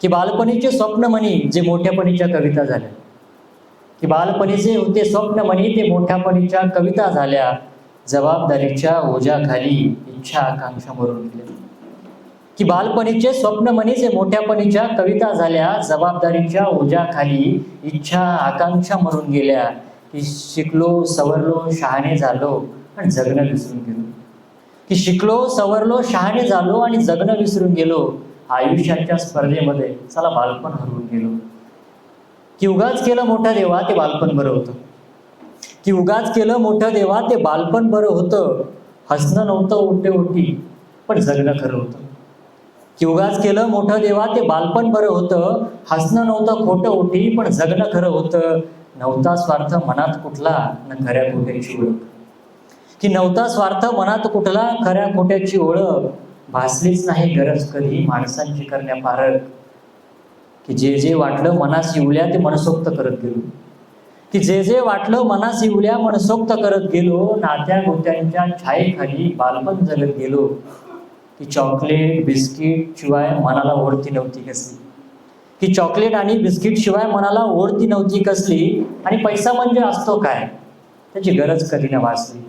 की बालपणीचे स्वप्न म्हणी जे मोठ्यापणीच्या कविता झाल्या. की बालपणीचे होते स्वप्नमणी ते मोठ्यापणीच्या कविता झाल्या. जबाबदारीच्या ओझ्याखाली इच्छा आकांक्षा मरून गेल्या. की बालपणीचे स्वप्न म्हणी जे मोठ्यापणीच्या कविता झाल्या. जबाबदारीच्या ओझ्याखाली इच्छा आकांक्षा मरून गेल्या. की शिकलो सवरलो शहाणे झालो आणि जगणं विसरून गेलो. की शिकलो सवरलो शहाणे झालो आणि जगणं विसरून गेलो. आयुष्याच्या स्पर्धेमध्ये चला बालपण हरवून गेलो. की उगाच केलं मोठं देवा ते बालपण बरं होतं. की उगाच केलं मोठं देवा ते बालपण बरं होतं. हसणं नव्हतं उठे ओटी पण जगणं खरं होतं. की उगाच केलं मोठं देवा ते बालपण बरं होतं. हसणं नव्हतं खोटं ओटी पण जगणं खरं होतं. नव्हता स्वार्थ मनात कुठला न खऱ्या खोट्याची ओळख. की नव्हता स्वार्थ मनात कुठला खऱ्या खोट्याची ओळख. भासलीच नाही गरज कधी माणसांची करण्या पारख की जे जे वाटलं मनास येऊल्या ते मनसोक्त करत गेलो. की जे जे वाटलं मनास येऊल्या मनसोक्त करत गेलो नात्या गोत्यांच्या छायेखाली बालपण जगत गेलो. की चॉकलेट बिस्किट शिवाय मनाला ओढती नव्हती कसली. की चॉकलेट आणि बिस्किट शिवाय मनाला ओढती नव्हती कसली. आणि पैसा म्हणजे असतो काय? त्याची गरज कधी न भासली.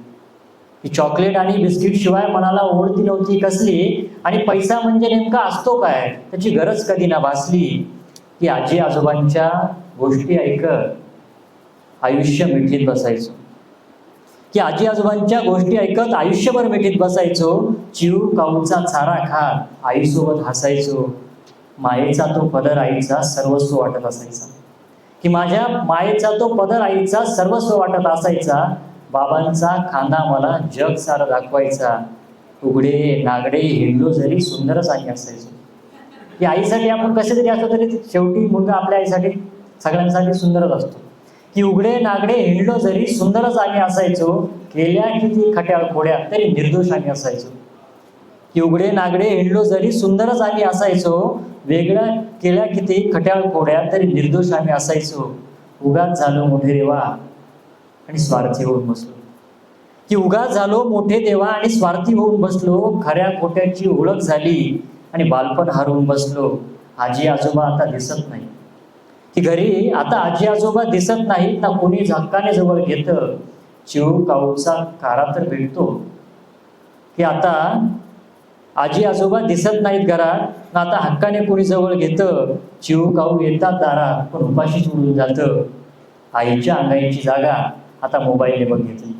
चॉकलेट आणि बिस्किट शिवाय मनाला ओढती नव्हती कसली? आणि पैसा म्हणजे नेमका असतो काय? त्याची गरज कधी ना भासली? की आजी आजोबांच्या गोष्टी ऐकत आयुष्य मिठीत बसायचो. की आजी आजोबांच्या गोष्टी ऐकत आयुष्यभर मिठीत बसायचो. चिव काऊचा चारा खात आईसोबत हसायचो. मायेचा तो पदर आईचा सर्वस्व वाटत असायचा. की माझ्या मायेचा तो पदर आईचा सर्वस्व वाटत असायचा. बाबांचा खांदा मला जग सारं दाखवायचा. उघडे नागडे हिंडलो जरी सुंदरच आई असायचो. की आईसाठी आपण कसे तरी असतो तरी शेवटी मुलगा आपल्या आईसाठी सगळ्यांसाठी सुंदरच असतो. की उघडे नागडे हिंडलो जरी सुंदरच आम्ही असायचो केल्या किती खट्याळ खोड्या तरी निर्दोष आम्ही असायचो. की उघडे नागडे हिंडलो जरी सुंदरच आम्ही असायचो वेगळ्या केल्या किती खट्याळ खोड्या तरी निर्दोष आम्ही असायचो. उगाच झालो मोठे रेवा. आणि स्वार्थी होऊन बसलो. की उगा झालो मोठे देवा आणि स्वार्थी होऊन बसलो खऱ्या खोट्याची ओळख झाली आणि बालपण हरवून बसलो. आजी आजोबा आता दिसत नाही. की घरी आता आजी आजोबा दिसत नाहीत ना कोणी झक्काने जवळ घेतं. चिव काऊचा कारा तर भेटतो की आता आजी आजोबा दिसत नाहीत घरात ना आता हक्काने कोणी जवळ घेतं. चिव काऊ येतात दारात पण उपाशीच उडून जातं. आईच्या अंगाईची जागा आता मोबाईलने बघ घेतली.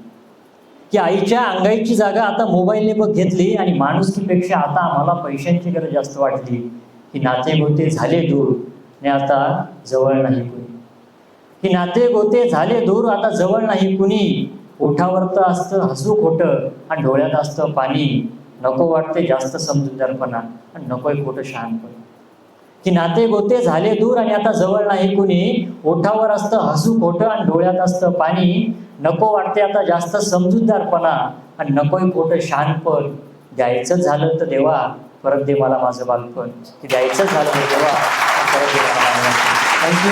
की आईच्या अंगाईची जागा आता मोबाईलने बघ घेतली आणि माणुसकीपेक्षा आता आम्हाला पैशांची गरज जास्त वाटली. की नाते गोते झाले दूर आणि आता जवळ नाही कुणी. की नाते गोते झाले दूर आता जवळ नाही कुणी. ओठावर तर असतं हसू खोटं आणि डोळ्यात असतं पाणी. नको वाटते जास्त समजूतदारपणा आणि नकोय खोटं शहाणपणा. की नाते गोते झाले दूर आणि आता जवळ नाही कुणी. ओठावर असतं हसू खोटं आणि डोळ्यात असतं पाणी. नको वाटते आता जास्त समजूतदारपणा आणि नकोही खोटं शहाणपण. द्यायचं झालं तर देवा परत दे मला माझं बालपण. की द्यायचं झालं तर देवा परत दे मला माझं थँक्यू